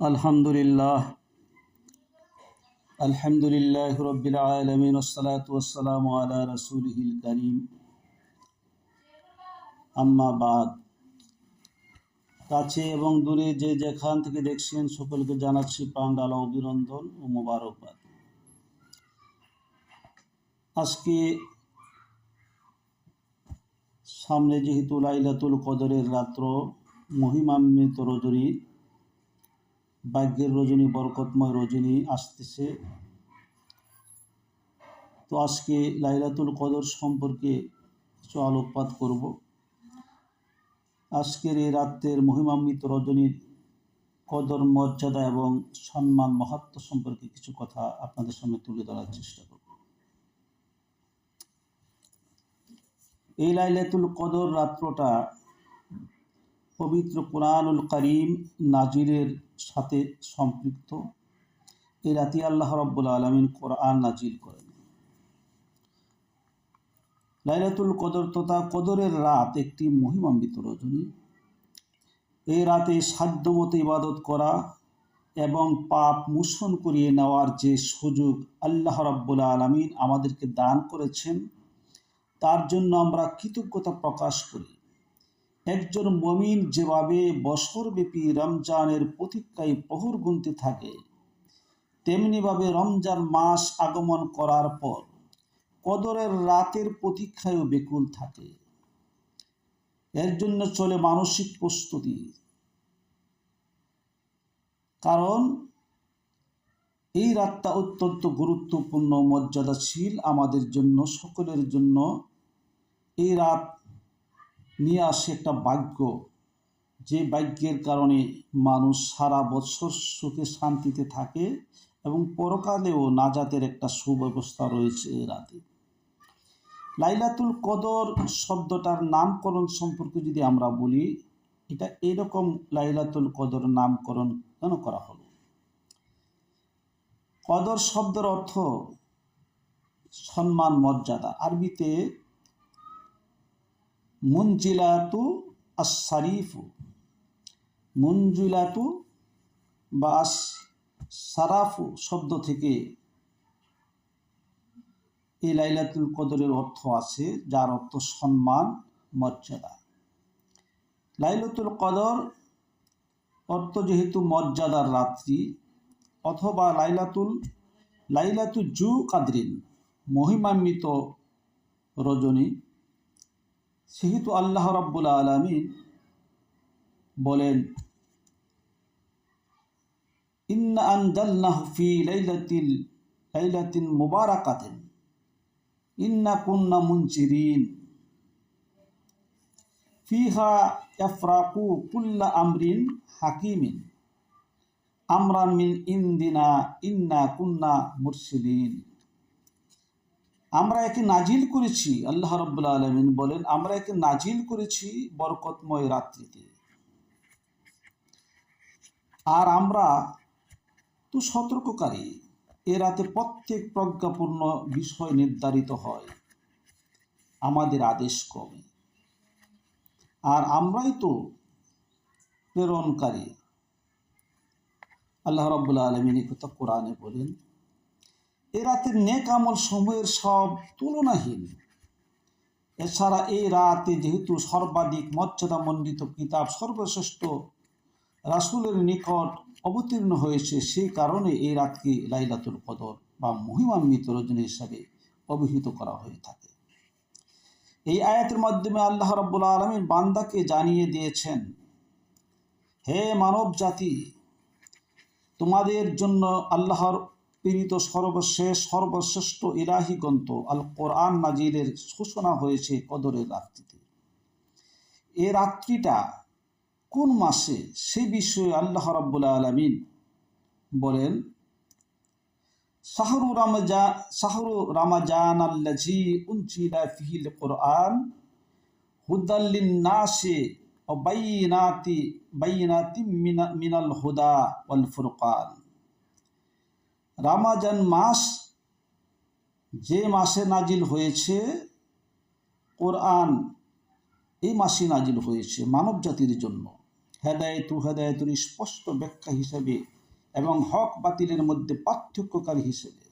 الحمد لله الحمد لله رب العالمين والصلاة والسلام على رسوله الكريم আম্মা বাদ কাছে এবং দূরে যে যেখান থেকে দেখছেন সকলকে জানাচ্ছি প্রাণডালা অভিনন্দন ও মোবারকবাদ আজকে সামনে যেহেতু লাইলাতুল কদরের রাত্র মহিমান্বিত রজনী ভাগ্যের রজনী, বরকতময় রজনী আসতেছে। তো আজকে লাইলাতুল কদর সম্পর্কে কিছু আলোকপাত করব। আজকের এই রাত্রের মহিমান্বিত রজনীর কদর, মর্যাদা এবং সম্মান মহাত্ম সম্পর্কে কিছু কথা আপনাদের সামনে তুলে ধরার চেষ্টা করব। এই লাইলাতুল কদর রাত্রটা পবিত্র কোরআনুল করিম নাজিরের সাথে সম্পৃক্ত। এই রাতি আল্লাহ রব্বুল আলমিন কোরআন নাজির করেন। লাইলাতুল কদর তথা কদরের রাত একটি মহিমান্বিত রজনী। এই রাতে সাধ্যমতো ইবাদত করা এবং পাপ মোশন করিয়ে নেওয়ার যে সুযোগ আল্লাহ রব্বুল আলমিন আমাদেরকে দান করেছেন, তার জন্য আমরা কৃতজ্ঞতা প্রকাশ করি। একজন মমিন যেভাবে বছরব্যাপী রমজানের প্রতীক্ষায় প্রহর গুনতে থাকে, তেমনিভাবে রমজান মাস আগমন করার পর কদরের রাতের প্রতীক্ষায়ও বেকুল থাকে। এর জন্য চলে মানসিক প্রস্তুতি। কারণ এই রাতটা অত্যন্ত গুরুত্বপূর্ণ, মর্যাদাশীল আমাদের জন্য, সকলের জন্য। এই রাত নিয়ে আসে একটা ভাগ্য। যে বাক্যের কারণে মানুষ সারা বছর সুখে শান্তিতে থাকে এবং পরকালেও নাজাতের একটা সুব্যবস্থা রয়েছে রাতে। লাইলাতুল কদর শব্দটার নামকরণ সম্পর্কে যদি আমরা বলি, এটা এরকম লাইলাতুল কদর নামকরণ কেন করা হলো? কদর শব্দের অর্থ সম্মান, মর্যাদা। আরবিতে মুনজিলাতু আশারিফু মুনজিলাতু বা সারাফু শব্দ থেকে এই লাইলাতুল কদরের অর্থ আছে, যার অর্থ সম্মান, মর্যাদা। লাইলাতুল কদর অর্থ যেহেতু মর্যাদার রাত্রি, অথবা লাইলাতুল লাইলাতু জু কাদরিন, মহিমান্বিত রজনী সেহেতু আল্লাহ রাব্বুল আলমিন বলেন, ইন্না আনজালনাহু ফি লাইলাতিল, লাইলাতিন মুবারাকাতিন, ইন্না কুন্না মুনচিরিন ফিহা ইয়াফরাকু কুল্লা আমরিন হাকিমিন, আমরান মিন ইন্দিনা ইন্না কুন্না মুরসিলিন। আমরা একে নাজিল করেছি, আল্লাহ রব্বুল্লা আলমিন বলেন, আমরা একে নাজিল করেছি বরকতময় রাত্রিতে। আর আমরা তো সতর্ককারী, এ রাতে প্রত্যেক প্রজ্ঞাপূর্ণ বিষয় নির্ধারিত হয়, আমাদের আদেশ কমে আর আমরাই তো প্রেরণকারী। আল্লাহ রব্বুল্লা আলমিন কথা কোরআনে বলেন এ রাতের নেক আমল সময়ের সব তুলনাহীন। এছাড়া এই রাতে যেহেতু সর্বাধিক মর্যাদা মর্যাদামণ্ডিত কিতাব সর্বশ্রেষ্ঠ, রাসুলের নিকট অবতীর্ণ হয়েছে সেই কারণে এই রাতকে লাইলাতুল কদর বা মহিমান্বিত রজনী হিসাবে অভিহিত করা হয়ে থাকে। এই আয়াতের মাধ্যমে আল্লাহ রব্বুল আলমীর বান্দাকে জানিয়ে দিয়েছেন, হে মানব জাতি তোমাদের জন্য আল্লাহর পীড়িত সর্বশেষ সর্বশ্রেষ্ঠ ইলাহি গ্রন্থ আল কোরআন নাজিরের সূচনা হয়েছে কদরের রাত্রিতে। এ রাত্রিটা কোন মাসে? সে বিষয়ে আল্লাহ রাব্বুল আলমিন বলেন, শাহরু শাহরু রামাজান আল্লাজি বাইনাতি মিনাল হুদা ফুরকান। রামাজান মাস যে মাসে নাজিল হয়েছে, কোরআন এই মাসে নাজিল হয়েছে মানব জাতির জন্য। হেদায়তু হেদায়তুর স্পষ্ট ব্যাখ্যা হিসেবে এবং হক বাতিলের মধ্যে পার্থক্যকারী হিসেবে।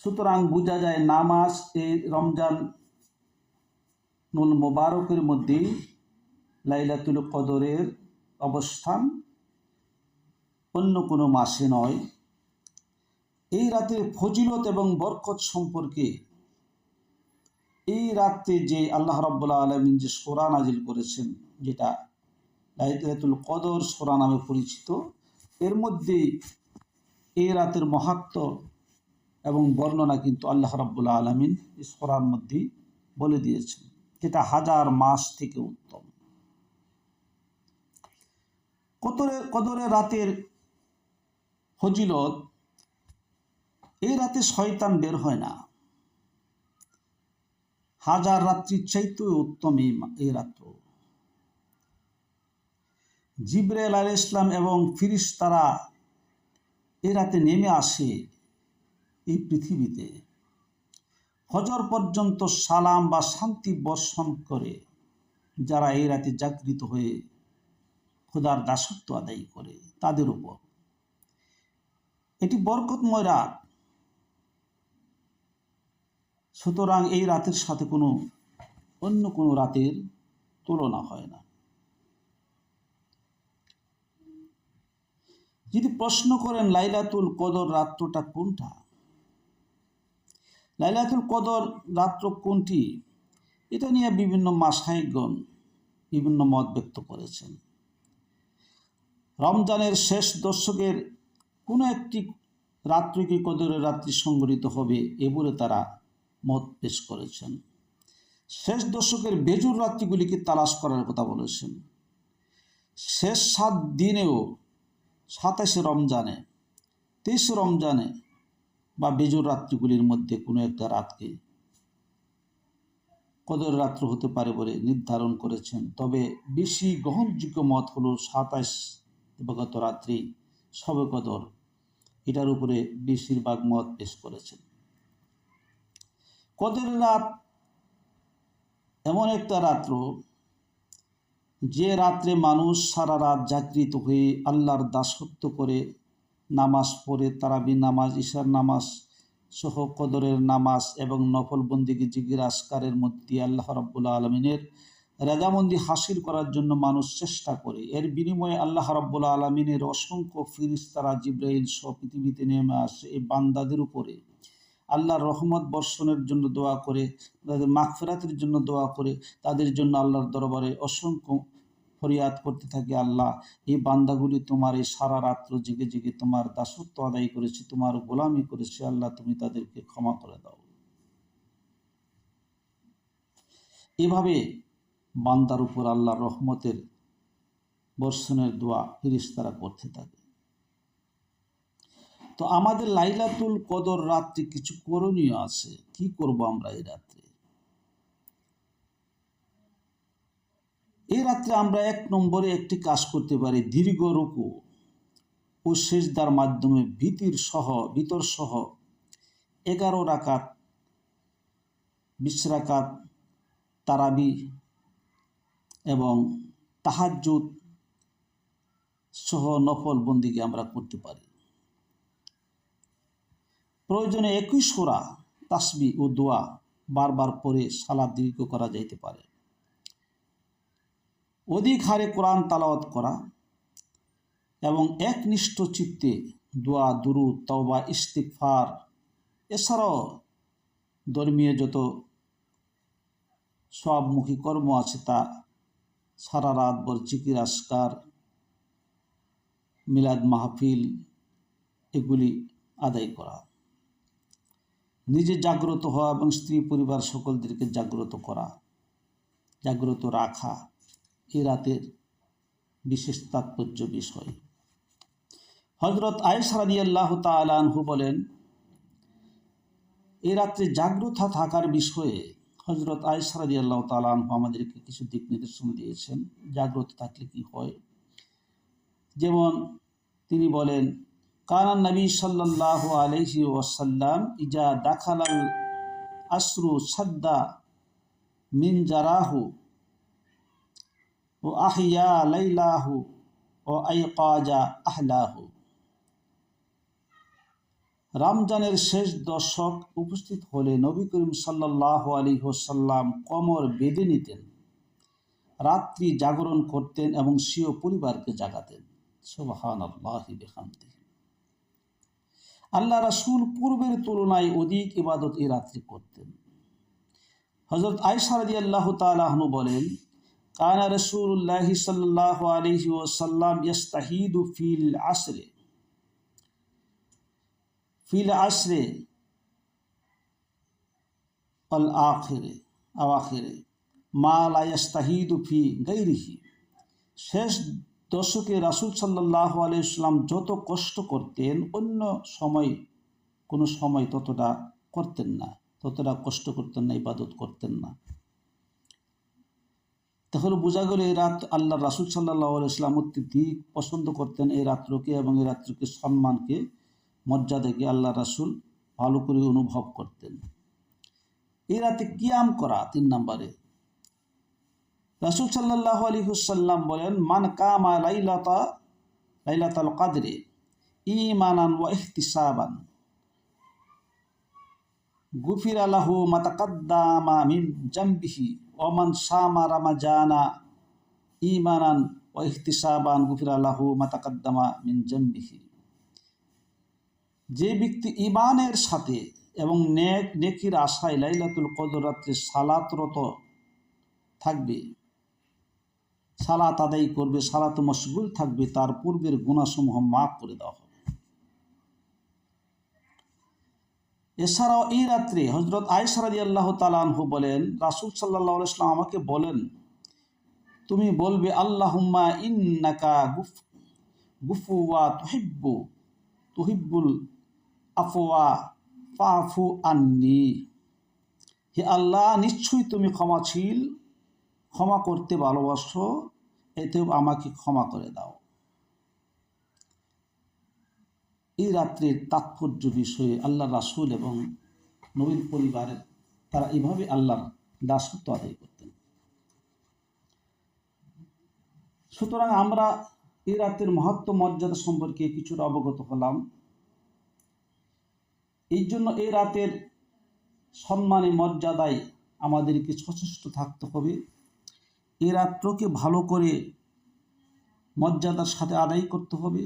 সুতরাং বোঝা যায় নামাজ এই রমজান নুল মোবারকের মধ্যে লাইলাতুল কদরের অবস্থান অন্য কোনো মাসে নয়। এই রাতের ফজিলত এবং বরকত সম্পর্কে এই রাত্রে যে আল্লাহ রাব্বুল্লাহ আলমিন যে সোরা নাজিল করেছেন, যেটা লাইলাতুল কদর সোরা নামে পরিচিত, এর মধ্যে এই রাতের মহাত্ম এবং বর্ণনা কিন্তু আল্লাহ রাব্বুল্লাহ আলমিন সোরার মধ্যেই বলে দিয়েছেন, যেটা হাজার মাস থেকে উত্তম। কদরে কদরে রাতের ফজিলত এই রাতে শয়তান বের হয় না। হাজার রাত্রির চাইতে উত্তম এই রাত্র। জিব্রাইল আল ইসলাম এবং ফিরিস তারা এ রাতে নেমে আসে এই পৃথিবীতে। ফজর পর্যন্ত সালাম বা শান্তি বর্ষণ করে যারা এই রাতে জাগৃত হয়ে খোদার দাসত্ব আদায় করে, তাদের উপর। বরকতময় রাত। সুতরাং এই রাতের সাথে কোনো অন্য কোনো রাতের তুলনা হয় না। যদি প্রশ্ন করেন, লাইলাতুল কদর রাত্রটা কোনটা? লাইলাতুল কদর রাত্র কোনটি? এটা নিয়ে বিভিন্ন মাসায়িকগণ বিভিন্ন মত ব্যক্ত করেছেন। রমজানের শেষ দশকের কোনো একটি রাত্রিকে কদরের রাত্রি সংগঠিত হবে এ বলে তারা মত পেশ করেছেন। শেষ দশকের বেজুর রাত্রিগুলিকে তালাশ করার কথা বলেছেন। শেষ সাত দিনেও সাতাশে রমজানে, তেইশে রমজানে বা বেজুর রাত্রিগুলির মধ্যে কোনো একটা রাতকে কদর রাত্র হতে পারে বলে নির্ধারণ করেছেন। তবে বেশি গ্রহণযোগ্য মত হলো সাতাশ দিবাগত রাত্রি সবে কদর এটার উপরে বেশিরভাগ মত পেশ করেছেন। কদের রাত, এমন একটা রাত্র, যে রাত্রে মানুষ সারা রাত জাগৃত হয়ে আল্লাহর দাসত্ব করে নামাজ পড়ে, তারাবি নামাজ, ঈশার নামাজ সহ কদরের নামাজ এবং নফল জিজ্ঞাসকারের মধ্যে আল্লাহ রাব্বুল্লাহ আলমিনের রেজামন্দি হাসিল করার জন্য মানুষ চেষ্টা করে। এর বিনিময়ে আল্লাহ রাব্বুল্লাহ আলমিনের অসংখ্য ফিরিস্তারা জিব্রাইল সহ পৃথিবীতে নেমে আসে এই বান্দাদের উপরে। আল্লাহর রহমত বর্ষণের জন্য দোয়া করে, তাদের মাগফেরাতের জন্য দোয়া করে, তাদের জন্য আল্লাহর দরবারে অসংখ্য ফরিয়াদ করতে থাকে। আল্লাহ, এই বান্দাগুলি তোমার এই সারা রাত্র জেগে জেগে তোমার দাসত্ব আদায় করেছে, তোমার গোলামি করেছে। আল্লাহ, তুমি তাদেরকে ক্ষমা করে দাও। এভাবে বান্দার উপর আল্লাহর রহমতের বর্ষণের দোয়া ফিরিস্তারা করতে থাকে। তো আমাদের লাইলাতুল কদর রাত্রে কিছু করণীয় আছে। কি করব আমরা এই রাত্রে? এই রাত্রে আমরা এক নম্বরে একটি কাজ করতে পারি, দীর্ঘ রুকু ও সেজদার মাধ্যমে ভীতির সহ, ভিতর সহ এগারো রাকাত, বিশ রাকাত তারাবি এবং তাহাজুদ সহ নফল বন্দিকে আমরা করতে পারি। প্রয়োজনে একই সোরা তাসবি ও দোয়া বারবার পরে সালাদ দীর্ঘ করা যাইতে পারে। অধিক হারে কোরআন তালাওয়াত করা এবং একনিষ্ঠ চিত্তে দোয়া দুরু তওবা ইস্তিকফার এছাড়াও ধর্মীয় যত সবমুখী কর্ম আছে তা সারা রাত ভর চিকির আসকার মিলাদ মাহফিল এগুলি আদায় করা। নিজে জাগ্রত হওয়া এবং স্ত্রী পরিবার সকলদেরকে জাগ্রত করা, জাগ্রত রাখা, এ রাতের বিশেষ তাৎপর্য বিষয়। হজরত আয়সারাদি আল্লাহ তালহু বলেন, এ রাত্রে জাগ্রত থাকার বিষয়ে হজরত আয়সারাদি আল্লাহ তালহু আমাদেরকে কিছু দিক নির্দেশন দিয়েছেন, জাগ্রত থাকলে কি হয়? যেমন তিনি বলেন কানান নবী সাল্লাহ আলহি ওয়াসাল্লাম ইজা দাখালাল আশ্রু সাদ্দা মিন জারাহু ও আহিয়া লাইলাহু ও আইকাজা আহলাহু। রমজানের শেষ দশক উপস্থিত হলে নবী করিম সাল্লাহ আলী হোসাল্লাম কমর বেঁধে নিতেন, রাত্রি জাগরণ করতেন এবং স্বীয় পরিবারকে জাগাতেন। আল্লাহি রাসুল পূর্বের তুলনায় অধিক ইবাদত এই রাত্রি করতেন। হজরত আয়সারদি আল্লাহ তালাহনু বলেন, কানা রসুল্লাহ সাল্লাহ আলহি ওসাল্লাম ইয়াস্তাহিদু ফিল আসরে। ফিল আসরে আল আখেরে আওয়াখেরে মা লায়াস্তাহিদু ফি গৈরিহি শেষ দশকে রাসুল সাল্লাহ আলাইসলাম যত কষ্ট করতেন, অন্য সময়, কোনো সময় ততটা করতেন না, ততটা কষ্ট করতেন না, ইবাদত করতেন না। তাহলে বোঝা গেল এই রাত আল্লাহ রাসুল সাল্লাহ ইসলাম অত্যধিক পছন্দ করতেন এই রাত্রকে এবং এই রাত্রকে সম্মানকে। মর্যাদাকে আল্লাহ রাসুল? ভালো করে অনুভব করতেন। এই রাতে কিয়াম করা তিন নম্বরে। রাসুল সাল্লাহ আলী হুসাল্লাম বলেন, মান কামা লাইলাতা, লাইলাতাল কাদরে ইমানান ওয়া ইহতিসাবান, গুফির আলাহু মাতাকাদ্দামা মিন জাম্বিহি ওমান শামা রামাজানা ইমানান ওয়া ইহতিসাবান, গুফির আলাহু মাতাকাদ্দামা মিন জাম্বিহি। যে ব্যক্তি ইমানের সাথে এবং নেক, নেকির আশায় লাইলাতুল কদর রাত্রে সালাতরত থাকবে, সালাত আদায় করবে, সালাত মশগুল থাকবে, তার পূর্বের গুণাসমূহ মাফ করে দেওয়া হবে। এছাড়াও এই রাত্রে হজরত আয়সারাদি আল্লাহ তালানহু বলেন, রাসুল সাল্লাহ ইসলাম আমাকে বলেন, তুমি বলবে, আল্লাহুম্মা ইন্নাকা গুফ গুফুয়া তুহিব্বু, তুহিব্বুল আফওয়া ফাফু হে আল্লাহ, নিশ্চয়ই তুমি ক্ষমাশীল, ক্ষমা করতে ভালোবাসো, এতেও আমাকে ক্ষমা করে দাও। এই রাত্রির তাৎপর্য বিষয়ে আল্লাহ রাসুল এবং নবীন পরিবারের তারা এইভাবে আল্লাহর দাসত্ব আদায় করতেন। সুতরাং আমরা এই রাতের মহত্ব মর্যাদা সম্পর্কে কিছুটা অবগত হলাম। এই জন্য এই রাতের সম্মানে, মর্যাদায় আমাদেরকে সচেষ্ট থাকতে হবে। এ রাত্রকে ভালো করে মর্যাদার সাথে আদায় করতে হবে।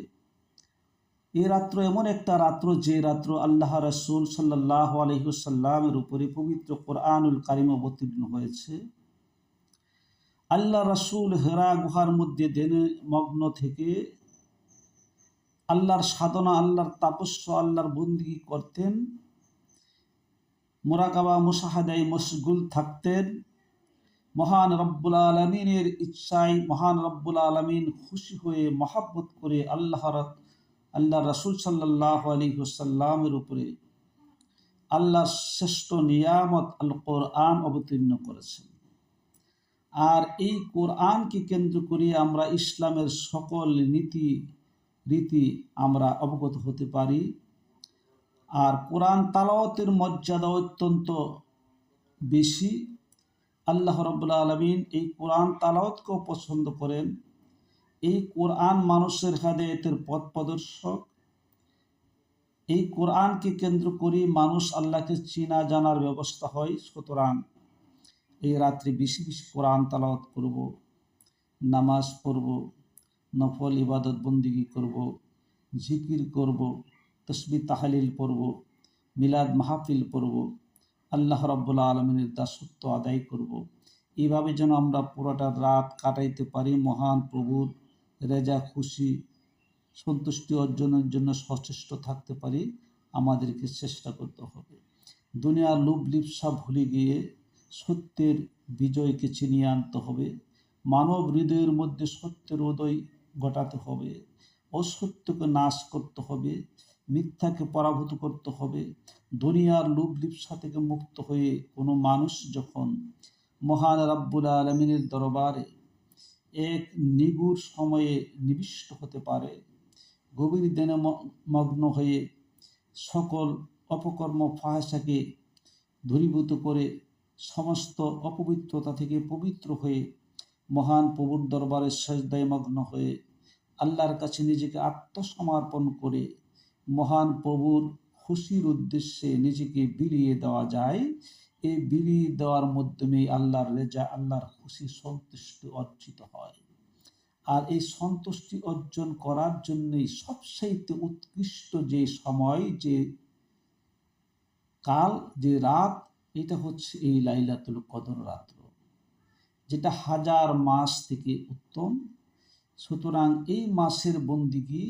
এ রাত্র এমন একটা রাত্র যে রাত্র আল্লাহ রসুল সাল্লাহ আলহিসাল্লামের উপরে পবিত্র কোরআনুল কারিম অবতীর্ণ হয়েছে। আল্লাহ রসুল হেরা গুহার মধ্যে দেনে মগ্ন থেকে আল্লাহর সাধনা, আল্লাহর তাপস্য, আল্লাহর বন্দি করতেন। মোরাকাবা মুসাহাদাই মশগুল থাকতেন। মহান রব্বুল আলমিনের ইচ্ছায় মহান রব্বুল আলমিন খুশি হয়ে মহাব্বত করে আল্লাহর আল্লাহ রসুল সাল্লাহ আলী হুসাল্লামের উপরে আল্লাহ শ্রেষ্ঠ নিয়ামত আল কোরআন অবতীর্ণ করেছেন। আর এই কোরআনকে কেন্দ্র করে আমরা ইসলামের সকল নীতি রীতি আমরা অবগত হতে পারি। আর কোরআন তালাওয়াতের মর্যাদা অত্যন্ত বেশি। আল্লাহ রব্বুল্লা আলমিন এই কোরআন তালাওয়াতকেও পছন্দ করেন। এই কোরআন মানুষের হেদায়তের পথ প্রদর্শক। এই কোরআনকে কেন্দ্র করে মানুষ আল্লাহকে চিনা জানার ব্যবস্থা হয়। সুতরাং এই রাত্রি বেশি বেশি কোরআন তালাওয়াত করব, নামাজ পড়ব। নফল ইবাদত বন্দিগি করব, জিকির করব, তসবি তাহালিল পড়ব, মিলাদ মাহফিল পড়ব, আল্লাহ রব্বুল্লা আলমিনের দাসত্ব আদায় করব। এইভাবে যেন আমরা পুরোটা রাত কাটাইতে পারি মহান প্রভুর রেজা, খুশি, সন্তুষ্টি অর্জনের জন্য সচেষ্ট থাকতে পারি, আমাদেরকে চেষ্টা করতে হবে দুনিয়ার লোভ লিপসা ভুলে গিয়ে সত্যের বিজয়কে চিনিয়ে আনতে হবে মানব হৃদয়ের মধ্যে সত্যের উদয় ঘটাতে হবে, অসত্যকে নাশ করতে হবে, মিথ্যাকে পরাভূত করতে হবে, দুনিয়ার লোভ লিপসা থেকে মুক্ত হয়ে কোনো মানুষ যখন মহান রাব্বুল আলমিনের দরবারে এক নিগুড় সময়ে নিবিষ্ট হতে পারে, গভীর দিনে মগ্ন হয়ে সকল অপকর্ম ফাহাসাকে ধূরীভূত করে সমস্ত অপবিত্রতা থেকে পবিত্র হয়ে মহান প্রভুর দরবারে সেজদায় মগ্ন হয়ে আল্লাহর কাছে নিজেকে আত্মসমর্পণ করে মহান প্রভুর খুশির উদ্দেশ্যে নিজেকে বিলিয়ে দেওয়া যায়। এই বিলিয়ে দেওয়ার মাধ্যমে আল্লাহর রেজা, আল্লাহর খুশি সন্তুষ্টি অর্জিত হয়। আর এই সন্তুষ্টি অর্জন করার জন্যই সবচাইতে উৎকৃষ্ট যে সময়, যে কাল, যে রাত, এটা হচ্ছে এই লাইলাতুল কদর রাত্র, যেটা হাজার মাস থেকে উত্তম। সুতরাং এই মাসের বন্দিগি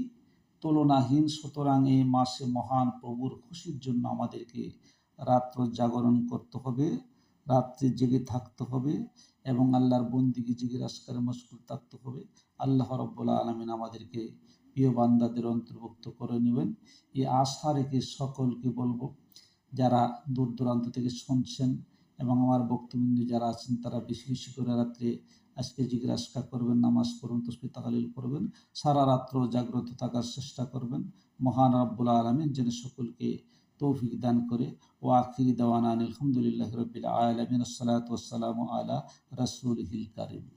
তুলনাহীন, সুতরাং এই মাসে মহান প্রভুর খুশির জন্য আমাদেরকে রাত্র জাগরণ করতে হবে, রাত্রে জেগে থাকতে হবে এবং আল্লাহর বন্দিকে জেগে রাস্কারে মশগুল থাকতে হবে। আল্লাহ রব্বুল্লা আলমিন আমাদেরকে প্রিয় বান্দাদের অন্তর্ভুক্ত করে নেবেন। এই আশা রেখে সকলকে বলব, যারা দূর দূরান্ত থেকে শুনছেন এবং আমার বক্তবিন্দু যারা আছেন, তারা বেশি বেশি করে রাত্রে আজকে জিজ্ঞাসা করবেন, নামাজ পড়ুন তসবি তাকালিল করবেন সারা রাত্র জাগ্রত থাকার চেষ্টা করবেন। মহান রব্বুল আলমিন যেন সকলকে তৌফিক দান করে। ও আখিরি দেওয়ানা আলহামদুলিল্লাহ রবিল আলমিন। আসসালাত আলা রসুল হিল কারিম।